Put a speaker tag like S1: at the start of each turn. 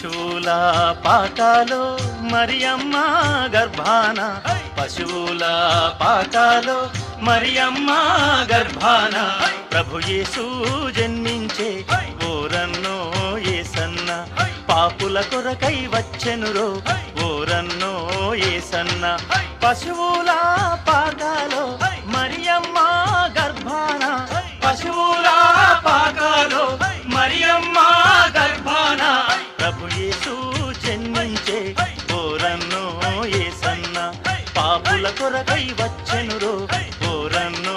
S1: పశువుల పాకాలో మరియమ్మ గర్భాన. పశువుల పాకాలో మరియమ్మ గర్భాన. ప్రభు యేసు జన్మించే ఓరన్నో ఏసన్న పాపుల కొరకై వచ్చెనురో ఓరన్నో ఏసన్న పశువుల యేసు జన్మించే ఓరన్నో ఏసన్న పాపుల కొరకై వచ్చెనురో ఓరన్నో